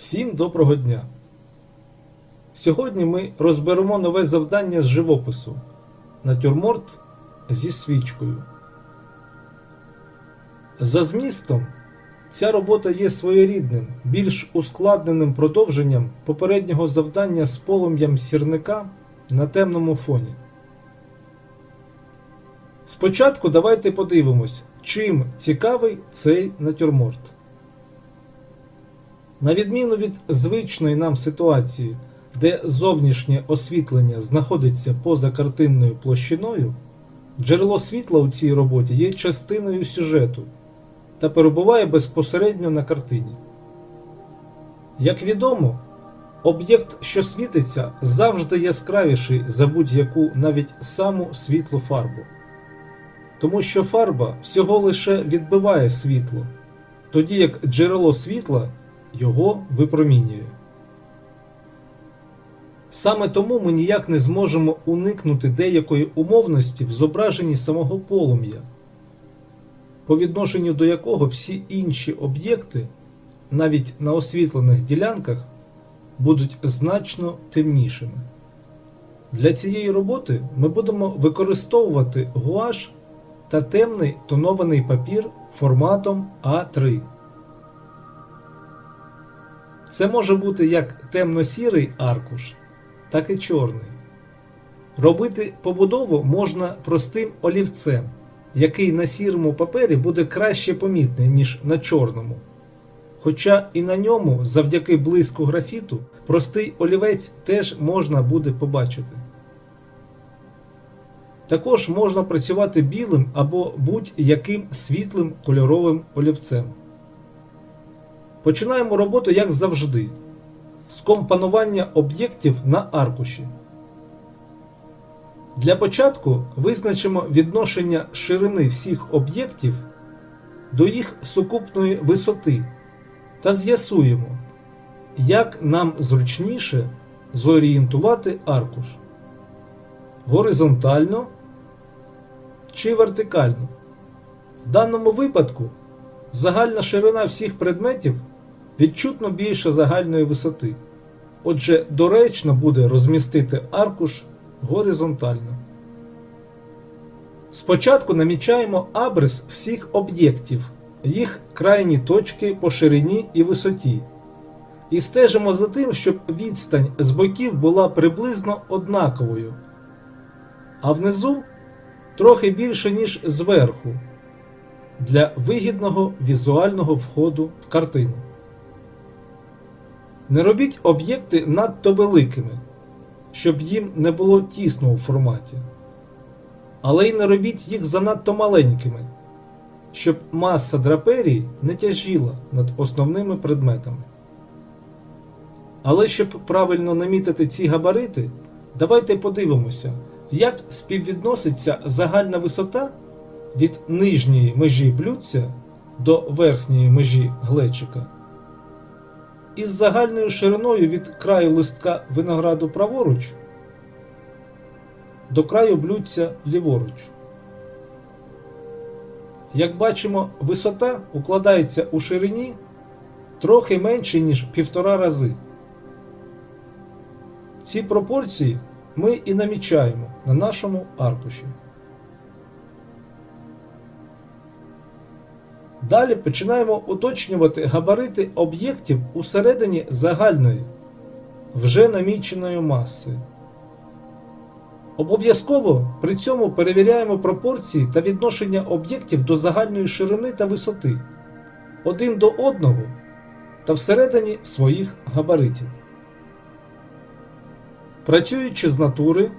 Всім доброго дня! Сьогодні ми розберемо нове завдання з живопису натюрморт зі свічкою. За змістом, ця робота є своєрідним, більш ускладненим продовженням попереднього завдання з полум'ям сірника на темному фоні. Спочатку давайте подивимось, чим цікавий цей натюрморт. На відміну від звичної нам ситуації, де зовнішнє освітлення знаходиться поза картинною площиною, джерело світла у цій роботі є частиною сюжету та перебуває безпосередньо на картині. Як відомо, об'єкт, що світиться, завжди яскравіший за будь-яку навіть саму світлу фарбу. Тому що фарба всього лише відбиває світло, тоді як джерело світла його випромінює. Саме тому ми ніяк не зможемо уникнути деякої умовності в зображенні самого полум'я, по відношенню до якого всі інші об'єкти, навіть на освітлених ділянках, будуть значно темнішими. Для цієї роботи ми будемо використовувати гуаш та темний тонований папір форматом А3. Це може бути як темно-сірий аркуш, так і чорний. Робити побудову можна простим олівцем, який на сірому папері буде краще помітний, ніж на чорному. Хоча і на ньому, завдяки блиску графіту, простий олівець теж можна буде побачити. Також можна працювати білим або будь-яким світлим кольоровим олівцем. Починаємо роботу, як завжди, з компонування об'єктів на аркуші. Для початку визначимо відношення ширини всіх об'єктів до їх сукупної висоти та з'ясуємо, як нам зручніше зорієнтувати аркуш горизонтально чи вертикально. В даному випадку загальна ширина всіх предметів відчутно більше загальної висоти. Отже, доречно буде розмістити аркуш горизонтально. Спочатку намічаємо абрис всіх об'єктів, їх крайні точки по ширині і висоті. І стежимо за тим, щоб відстань з боків була приблизно однаковою, а внизу трохи більше, ніж зверху, для вигідного візуального входу в картину. Не робіть об'єкти надто великими, щоб їм не було тісно у форматі. Але й не робіть їх занадто маленькими, щоб маса драперії не тяжіла над основними предметами. Але щоб правильно намітити ці габарити, давайте подивимося, як співвідноситься загальна висота від нижньої межі блюдця до верхньої межі глечика із загальною шириною від краю листка винограду праворуч до краю блюдця ліворуч. Як бачимо, висота укладається у ширині трохи менше, ніж півтора рази. Ці пропорції ми і намічаємо на нашому аркуші. Далі починаємо уточнювати габарити об'єктів усередині загальної, вже наміченої маси. Обов'язково при цьому перевіряємо пропорції та відношення об'єктів до загальної ширини та висоти один до одного та всередині своїх габаритів. Працюючи з натури,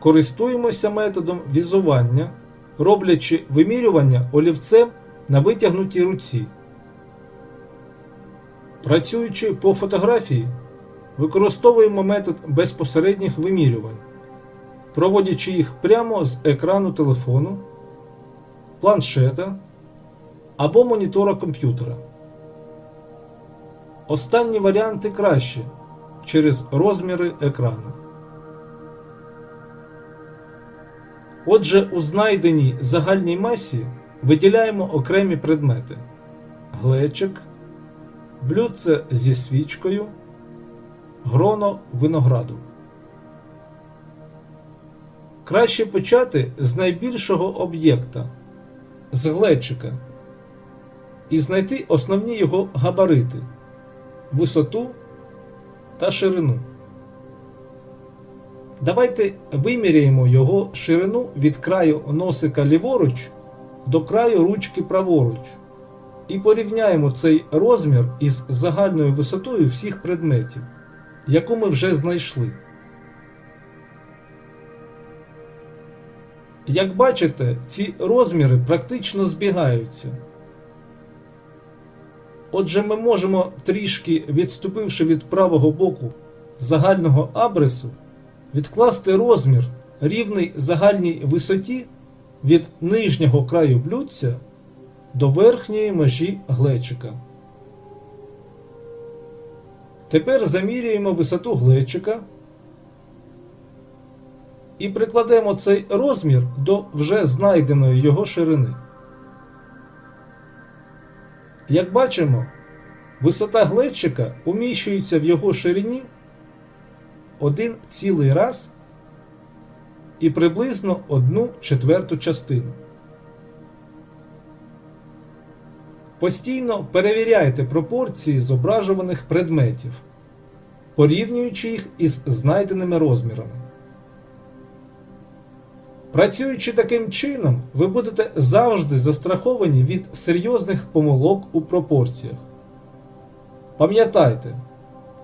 користуємося методом візування, роблячи вимірювання олівцем на витягнутій руці. Працюючи по фотографії, використовуємо метод безпосередніх вимірювань, проводячи їх прямо з екрану телефону, планшета або монітора комп'ютера. Останні варіанти краще через розміри екрану. Отже, у знайденій загальній масі виділяємо окремі предмети: глечик, блюдце зі свічкою, гроно винограду. Краще почати з найбільшого об'єкта з глечика і знайти основні його габарити, висоту та ширину. Давайте виміряємо його ширину від краю носика ліворуч до краю ручки праворуч і порівняємо цей розмір із загальною висотою всіх предметів, яку ми вже знайшли. Як бачите, ці розміри практично збігаються. Отже, ми можемо трішки відступивши від правого боку загального абрису, відкласти розмір рівний загальній висоті від нижнього краю блюдця до верхньої межі глечика. Тепер замірюємо висоту глечика і прикладемо цей розмір до вже знайденої його ширини. Як бачимо, висота глечика уміщується в його ширині один цілий раз і приблизно одну четверту частину. Постійно перевіряйте пропорції зображуваних предметів, порівнюючи їх із знайденими розмірами. Працюючи таким чином, ви будете завжди застраховані від серйозних помилок у пропорціях. Пам'ятайте,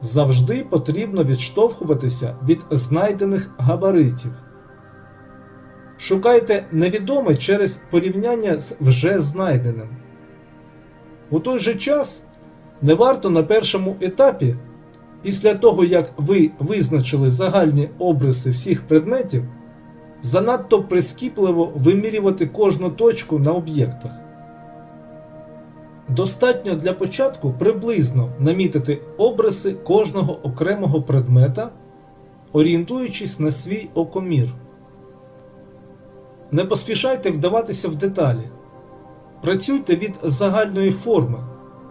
завжди потрібно відштовхуватися від знайдених габаритів. Шукайте невідоме через порівняння з вже знайденим. У той же час не варто на першому етапі, після того як ви визначили загальні обриси всіх предметів, занадто прискіпливо вимірювати кожну точку на об'єктах. Достатньо для початку приблизно намітити обриси кожного окремого предмета, орієнтуючись на свій окомір. Не поспішайте вдаватися в деталі. Працюйте від загальної форми,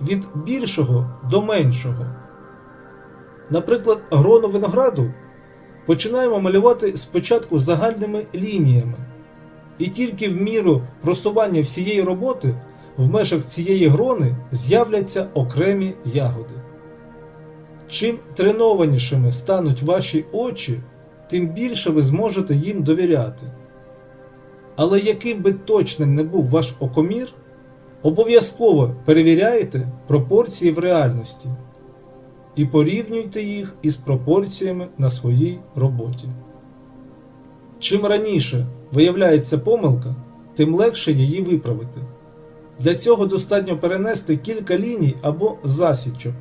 від більшого до меншого. Наприклад, грону винограду починаємо малювати спочатку загальними лініями, і тільки в міру просування всієї роботи в межах цієї грони з'являться окремі ягоди. Чим тренованішими стануть ваші очі, тим більше ви зможете їм довіряти. Але яким би точним не був ваш окомір, обов'язково перевіряйте пропорції в реальності і порівнюйте їх із пропорціями на своїй роботі. Чим раніше виявляється помилка, тим легше її виправити. Для цього достатньо перенести кілька ліній або засічок.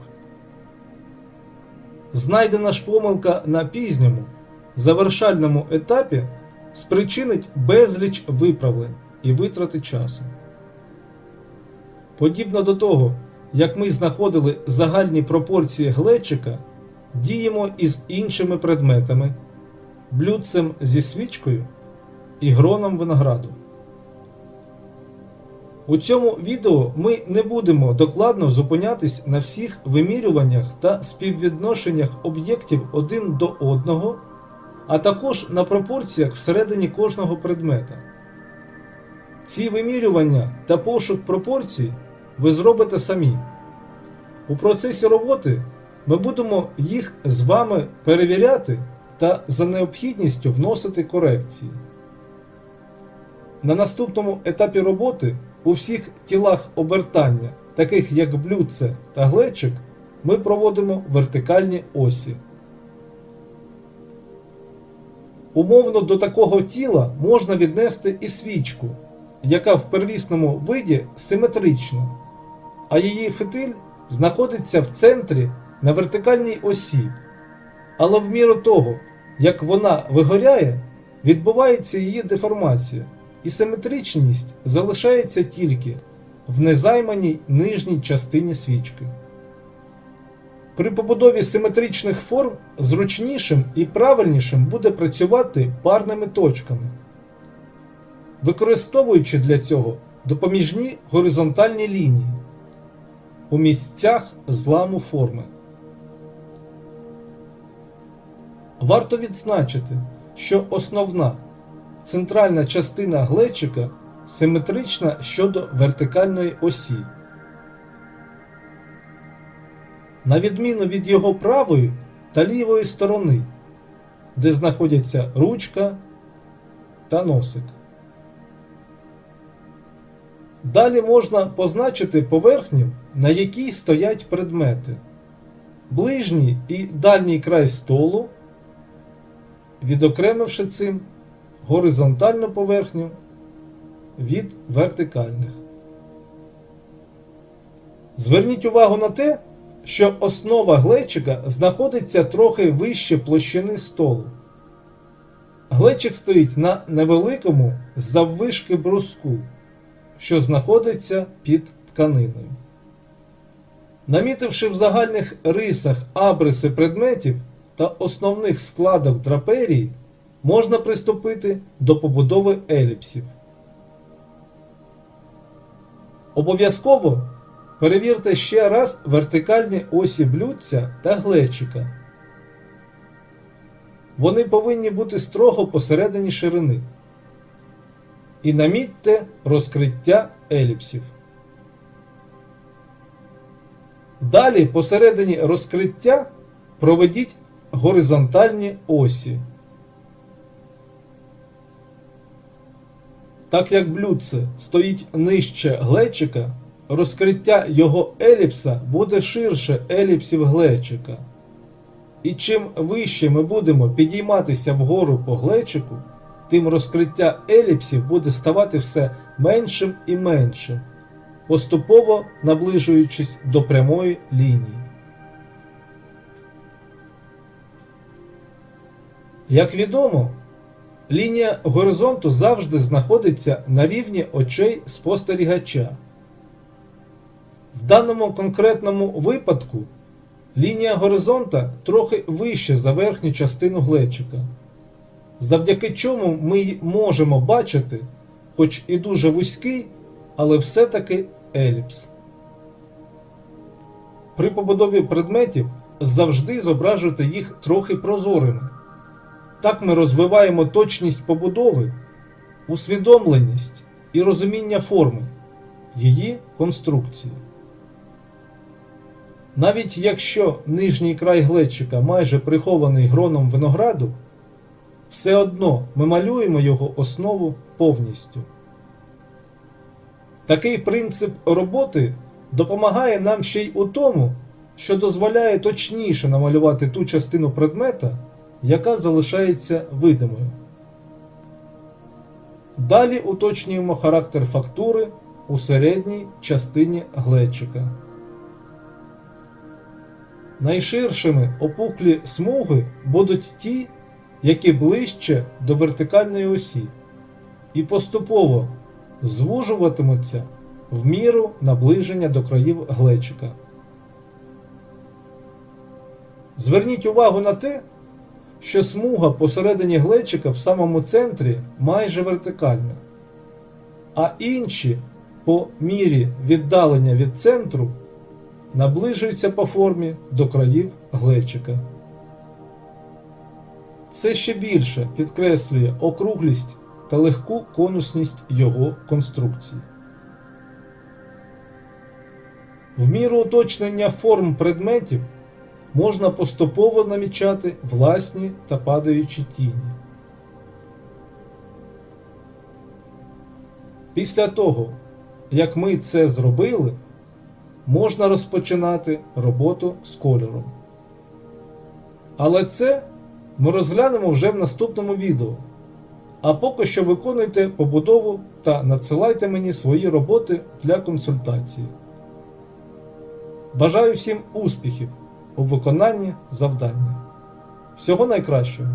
Знайдена ж помилка на пізньому, завершальному етапі спричинить безліч виправлень і витрати часу. Подібно до того, як ми знаходили загальні пропорції глечика, діємо із іншими предметами, блюдцем зі свічкою і гроном винограду. У цьому відео ми не будемо докладно зупинятись на всіх вимірюваннях та співвідношеннях об'єктів один до одного, а також на пропорціях всередині кожного предмета. Ці вимірювання та пошук пропорцій ви зробите самі. У процесі роботи ми будемо їх з вами перевіряти та за необхідністю вносити корекції. На наступному етапі роботи у всіх тілах обертання, таких як блюдце та глечик, ми проводимо вертикальні осі. Умовно до такого тіла можна віднести і свічку, яка в первісному виді симетрична, а її фитиль знаходиться в центрі на вертикальній осі. Але в міру того, як вона вигоряє, відбувається її деформація, і симетричність залишається тільки в незайманій нижній частині свічки. При побудові симетричних форм зручнішим і правильнішим буде працювати парними точками, використовуючи для цього допоміжні горизонтальні лінії. у місцях зламу форми. Варто відзначити, що основна центральна частина глечика симетрична щодо вертикальної осі. На відміну від його правої та лівої сторони, де знаходяться ручка та носик. Далі можна позначити поверхню, на якій стоять предмети. Ближній і дальній край столу, відокремивши цим горизонтальну поверхню від вертикальних. Зверніть увагу на те, що основа глечика знаходиться трохи вище площини столу. Глечик стоїть на невеликому заввишки бруску, що знаходиться під тканиною. Намітивши в загальних рисах абриси предметів та основних складок драперії, можна приступити до побудови еліпсів. Обов'язково перевірте ще раз вертикальні осі блюдця та глечика. Вони повинні бути строго посередині ширини. І намітьте розкриття еліпсів. Далі посередині розкриття проведіть горизонтальні осі. Так як блюдце стоїть нижче глечика, розкриття його еліпса буде ширше еліпсів глечика. І чим вище ми будемо підійматися вгору по глечику, тим розкриття еліпсів буде ставати все меншим і меншим, поступово наближуючись до прямої лінії. Як відомо, лінія горизонту завжди знаходиться на рівні очей спостерігача. В даному конкретному випадку лінія горизонта трохи вище за верхню частину глечика, завдяки чому ми можемо бачити, хоч і дуже вузький, але все-таки еліпс. При побудові предметів завжди зображуйте їх трохи прозорими. Так ми розвиваємо точність побудови, усвідомленість і розуміння форми, її конструкції. Навіть якщо нижній край глечика майже прихований гроном винограду, все одно ми малюємо його основу повністю. Такий принцип роботи допомагає нам ще й у тому, що дозволяє точніше намалювати ту частину предмета, яка залишається видимою. Далі уточнюємо характер фактури у середній частині глечика. Найширшими опуклі смуги будуть ті, які ближче до вертикальної осі, і поступово звужуватимуться в міру наближення до країв глечика. Зверніть увагу на те, що смуга посередині глечика в самому центрі майже вертикальна, а інші по мірі віддалення від центру наближуються по формі до країв глечика. Це ще більше підкреслює округлість та легку конусність його конструкції. В міру уточнення форм предметів можна поступово намічати власні та падаючі тіні. Після того, як ми це зробили, можна розпочинати роботу з кольором. Але це ми розглянемо вже в наступному відео. А поки що виконуйте побудову та надсилайте мені свої роботи для консультації. Бажаю всім успіхів у виконанні завдання. Всього найкращого!